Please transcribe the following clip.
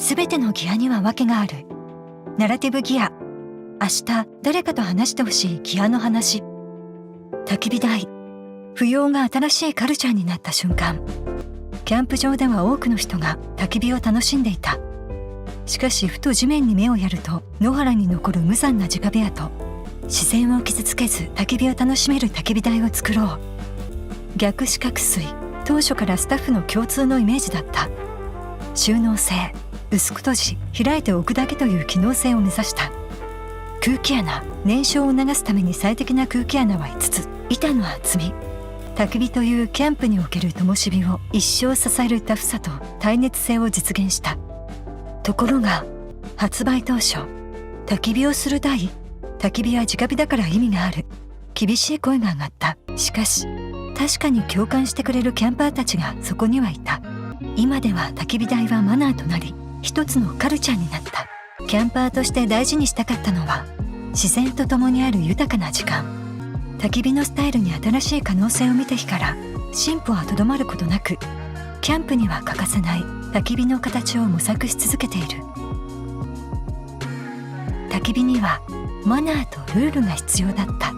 全てのギアには訳がある。ナラティブギア。明日誰かと話してほしいギアの話。焚き火台。不要が新しいカルチャーになった瞬間。キャンプ場では多くの人が焚き火を楽しんでいた。しかしふと地面に目をやると野原に残る無残な直部屋と自然を傷つけず焚き火を楽しめる焚き火台を作ろう。逆四角錐。当初からスタッフの共通のイメージだった。収納性。薄く閉じ開いておくだけという機能性を目指した。空気穴燃焼を促すために最適な空気穴は5つ。板の厚み焚き火というキャンプにおける灯火を一生支えるタフさと耐熱性を実現した。ところが発売当初焚き火をする台焚き火は直火だから意味がある。厳しい声が上がった。しかし確かに共感してくれるキャンパーたちがそこにはいた。今では焚き火台はマナーとなり一つのカルチャーになった。キャンパーとして大事にしたかったのは自然と共にある豊かな時間。焚き火のスタイルに新しい可能性を見た日から進歩はとどまることなくキャンプには欠かせない焚き火の形を模索し続けている。焚き火にはマナーとルールが必要だった。